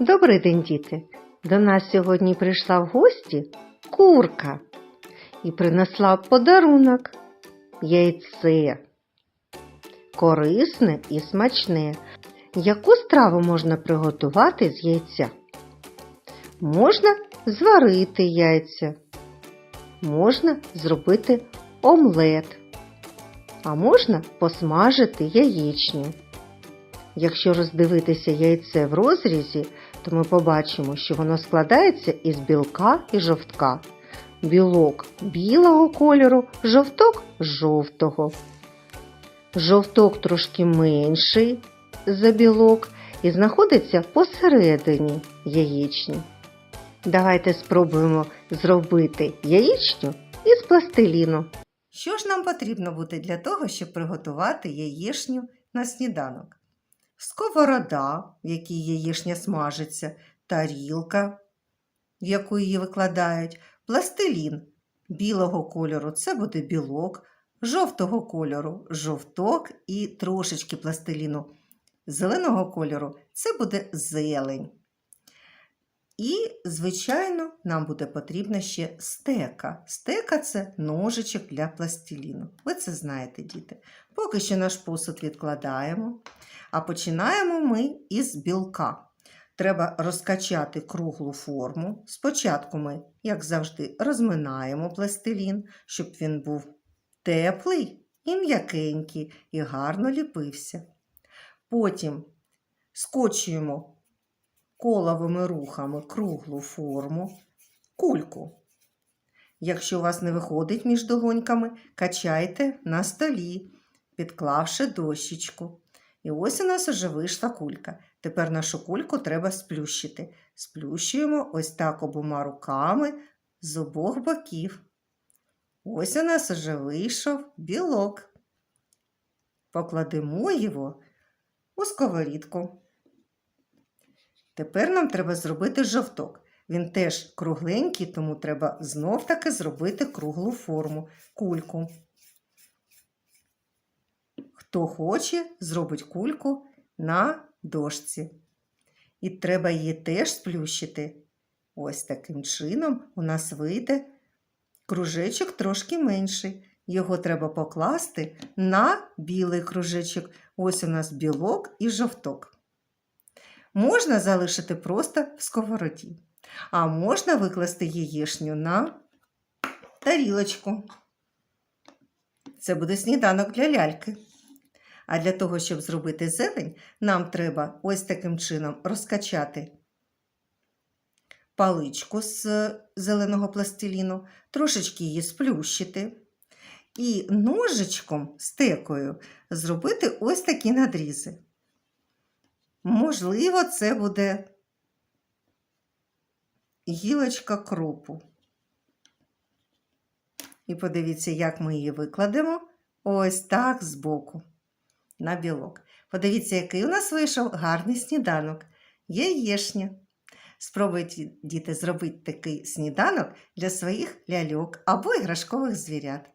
Добрий день, діти! До нас сьогодні прийшла в гості курка і принесла подарунок яйце. Корисне і смачне. Яку страву можна приготувати з яйця? Можна зварити яйця, можна зробити омлет, а можна посмажити яєчню. Якщо роздивитися яйце в розрізі, то ми побачимо, що воно складається із білка і жовтка. Білок білого кольору, жовток жовтого. Жовток трошки менший за білок і знаходиться посередині яєчні. Давайте спробуємо зробити яєчню із пластиліну. Що ж нам потрібно буде для того, щоб приготувати яєшню на сніданок? Сковорода, в якій яєшня смажиться, тарілка, в яку її викладають, пластилін білого кольору це буде білок, жовтого кольору жовток і трошечки пластиліну. Зеленого кольору це буде зелень. І, звичайно, нам буде потрібна ще стека. Стека це ножичок для пластиліну. Ви це знаєте, діти. Поки що наш посуд відкладаємо. А починаємо ми із білка. Треба розкачати круглу форму. Спочатку ми, як завжди, розминаємо пластилін, щоб він був теплий і м'якенький, і гарно ліпився. Потім скочуємо коловими рухами круглу форму, кульку. Якщо у вас не виходить між долоньками, качайте на столі, підклавши дощечку. І ось у нас вже вийшла кулька. Тепер нашу кульку треба сплющити. Сплющуємо ось так обома руками з обох боків. Ось у нас вже вийшов білок. Покладемо його у сковорідку. Тепер нам треба зробити жовток. Він теж кругленький, тому треба знов таки зробити круглу форму, кульку. Хто хоче, зробить кульку на дошці. І треба її теж сплющити. Ось таким чином у нас вийде кружечок трошки менший. Його треба покласти на білий кружечок. Ось у нас білок і жовток. Можна залишити просто в сковороді, а можна викласти яєшню на тарілочку. Це буде сніданок для ляльки. А для того, щоб зробити зелень, нам треба ось таким чином розкачати паличку з зеленого пластиліну, трошечки її сплющити. І ножичком, стекою, зробити ось такі надрізи. Можливо, це буде гілочка кропу. І подивіться, як ми її викладемо ось так збоку на білок. Подивіться, який у нас вийшов гарний сніданок. Яєшня. Спробуйте, діти, зробити такий сніданок для своїх ляльок або іграшкових звірят.